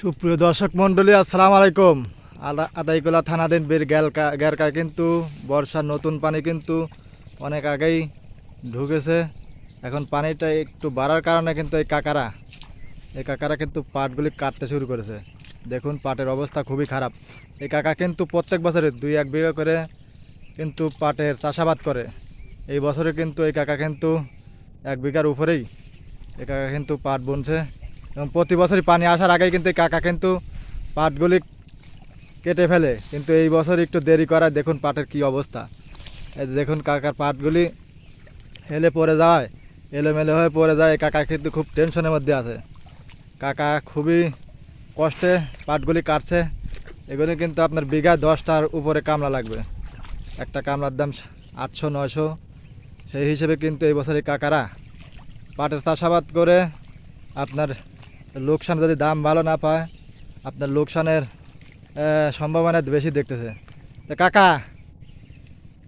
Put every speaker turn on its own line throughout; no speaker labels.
সুপ্রিয় দর্শক মন্ডলী আসসালামু আলাইকুম। আদা আদাইকোলা থানাধীন বীর গ্যালকা গ্যারকা কিন্তু, বর্ষার নতুন পানি কিন্তু অনেক আগেই ঢুকেছে। এখন পানিটা একটু বাড়ার কারণে কিন্তু এই কাকারা এই কাকারা কিন্তু পাটগুলি কাটতে শুরু করেছে। দেখুন, পাটের অবস্থা খুবই খারাপ। এই কাকা কিন্তু প্রত্যেক বছরে দুই, এক বিঘা করে কিন্তু পাটের চাষাবাদ করে। এই বছরে কিন্তু এই কাকা কিন্তু এক বিঘার উপরেই এই কাকা কিন্তু পাট বুনছে। এবং প্রতি বছরই পানি আসার আগেই কিন্তু কাকা কিন্তু পাটগুলি কেটে ফেলে। কিন্তু এই বছর একটু দেরি করায় দেখুন পাটের কি অবস্থা। এই দেখুন কাকার পাটগুলি হেলে পড়ে যায়, এলোমেলো হয়ে পড়ে যায়। কাকা কিন্তু খুব টেনশনের মধ্যে আছে। কাকা খুবই কষ্টে পাটগুলি কাটছে। এগুলি কিন্তু আপনার বিঘা দশটার উপরে কামলা লাগবে। একটা কামলার দাম আটশো, নয়শো। সেই হিসেবে কিন্তু এই বছর কাকারা পাটের চাষাবাদ করে আপনার লোকসান যদি দাম ভালো না পায় আপনার লোকসানের সম্ভাবনা বেশি দেখতেছে। তো কাকা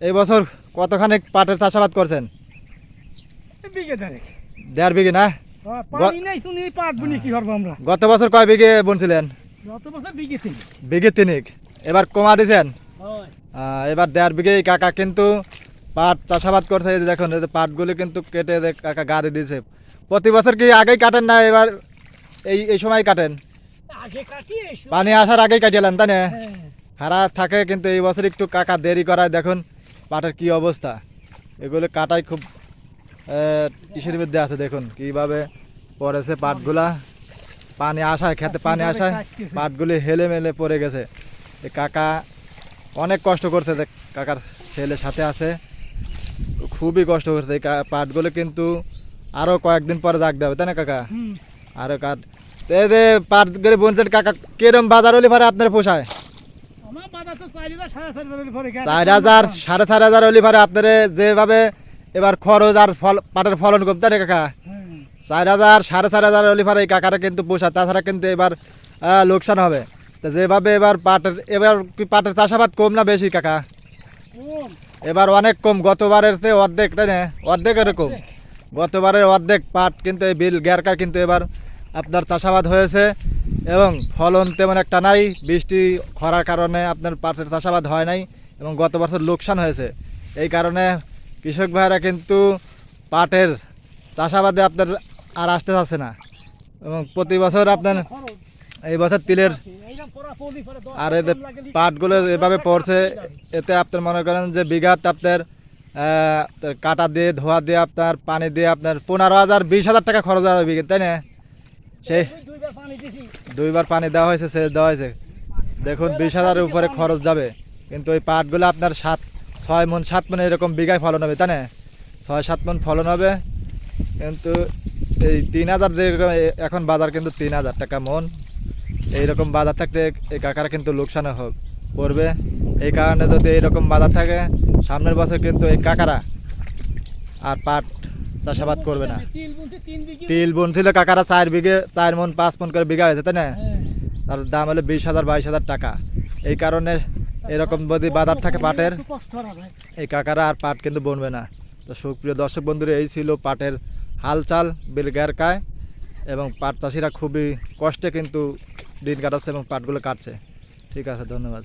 এই বছর কতখানি পাটের চাষাবাদ করছেন? দেড় বিঘে না? গত বছর কয় বিঘে বুনছিলেন?
বিঘে তিন।
তিনিক। এবার কমা দিয়েছেন এবার দেড় বিঘে কাকা কিন্তু পাট চাষাবাদ করছে। দেখুন পাটগুলি কিন্তু কেটে কাকা গাড়ি দিয়েছে। প্রতি বছর কি আগেই কাটেন না এবার এই এই সময় কাটেন। পানি আসার আগেই কাটিয়েলেন তাই না? হারা থাকে কিন্তু এই বছর একটু কাকা দেরি করায় দেখুন পাটের কি অবস্থা। এগুলো কাটাই খুব ইসের মধ্যে আছে দেখুন কীভাবে পড়েছে পাটগুলা। পানি আসায় খেতে পানি আসায় পাটগুলি হেলে মেলে পড়ে গেছে। এই কাকা অনেক কষ্ট করছে দেখ কাকার ছেলে সাথে আছে। খুবই কষ্ট করছে এই পাটগুলো কিন্তু আরও কয়েকদিন পরে জাগ দেবে তাই না কাকা? আরও কাঠ। তো যে পাটগুলি বলছেন কাকা কিরম বাজার হলে পরে আপনার পোষায়?
আমার বাজার তো চার হাজার সাড়ে চার হাজার পরে
হলে পরে আপনার যেভাবে এবার খরচ আর ফল পাটের ফলন কমতে রে কাকা।
হ্যাঁ।
চার হাজার সাড়ে চার হাজার হলে পরে এই কাকারা কিন্তু পোষা তাছাড়া কিন্তু এবার লোকসান হবে। তো যেভাবে এবার পাটের এবার কি পাটের চাষাবাদ কম না বেশি কাকা? এবার অনেক কম গতবারের চেয়ে অর্ধেক তাই না? অর্ধেক। এরকম গতবারের অর্ধেক পাট কিন্তু এই বিল গ্যারকা কিন্তু এবার আপনার চাষাবাদ হয়েছে এবং ফলন তেমন একটা নাই, বৃষ্টি খরার কারণে আপনার পাটের চাষাবাদ হয় নাই এবং গত বছর লোকসান হয়েছে এই কারণে কৃষক ভাইরা কিন্তু পাটের চাষাবাদে আপনার আর আসতে চাচ্ছে না এবং প্রতি বছর আপনার এই বছর তিলের আর এদের। পাটগুলো এভাবে পড়ছে, এতে আপনার মনে করেন যে বিঘাত আপনার কাটা দিয়ে, ধোয়া দিয়ে, আপনার পানি দিয়ে আপনার পনেরো হাজার, বিশ হাজার টাকা খরচ হবে তাই না সেই
দুইবার পানি
দেওয়া হয়েছে সেচ দেওয়া হয়েছে। দেখুন, বিশ হাজারের উপরে খরচ যাবে। কিন্তু ওই পাটগুলো আপনার সাত, ছয় মন, সাত মন এরকম বিঘায় ফলন হবে, তাই না? ছয়, সাত মন ফলন হবে। কিন্তু এই তিন হাজার যেরকম এখন বাজার কিন্তু তিন হাজার টাকা মন। এইরকম বাজার থাকলে এই কাকারা কিন্তু লোকসানে পড়বে। এই কারণে যদি এইরকম বাজার থাকে, সামনের বছর কিন্তু এই কাকারা আর পাট চাষাবাদ করবে না।
তিল
বুনছিল কাকারা চার বিঘে চার মন পাঁচ মন করে বিঘা হয়েছে তাই না?
হ্যাঁ।
তার দাম হলো বিশ হাজার বাইশ হাজার টাকা। এই কারণে এরকম যদি বাজার থাকে পাটের। এই কাকারা আর পাট কিন্তু বনবে না। তো সুপ্রিয় দর্শক বন্ধুরা এই ছিল পাটের হালচাল বেলগারকায় এবং পাট চাষিরা খুবই কষ্টে কিন্তু দিন কাটাচ্ছে এবং পাটগুলো কাটছে। ঠিক আছে ধন্যবাদ।